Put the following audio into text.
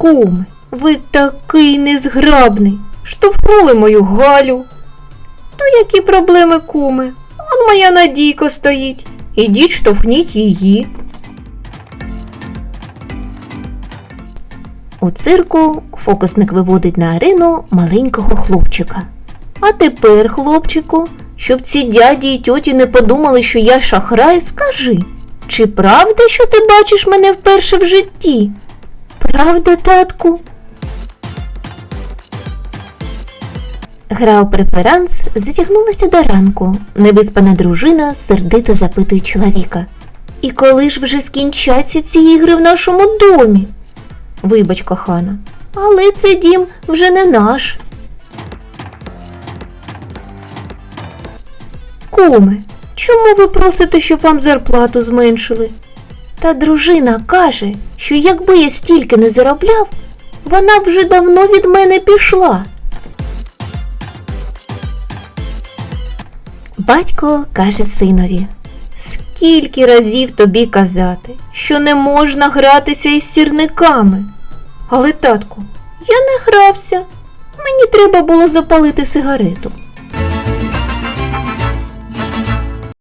Куме, ви такий незграбний. Штовхнули мою Галю. То які проблеми, куме? Он моя Надійка стоїть. Ідіть штовхніть її. У цирку фокусник виводить на арену маленького хлопчика. А тепер, хлопчику, щоб ці дяді й тьоті не подумали, що я шахрай, скажи, чи правда, що ти бачиш мене вперше в житті? Правда, татку? Гра преферанс затягнулася до ранку. Невиспана дружина сердито запитує чоловіка. І коли ж вже скінчаться ці ігри в нашому домі? Вибач, кохана, але цей дім вже не наш. Куме, чому ви просите, щоб вам зарплату зменшили? Та дружина каже, що якби я стільки не заробляв, вона б вже давно від мене пішла. Батько каже синові, скільки разів тобі казати, що не можна гратися із сірниками. Але, татку, я не грався. Мені треба було запалити сигарету.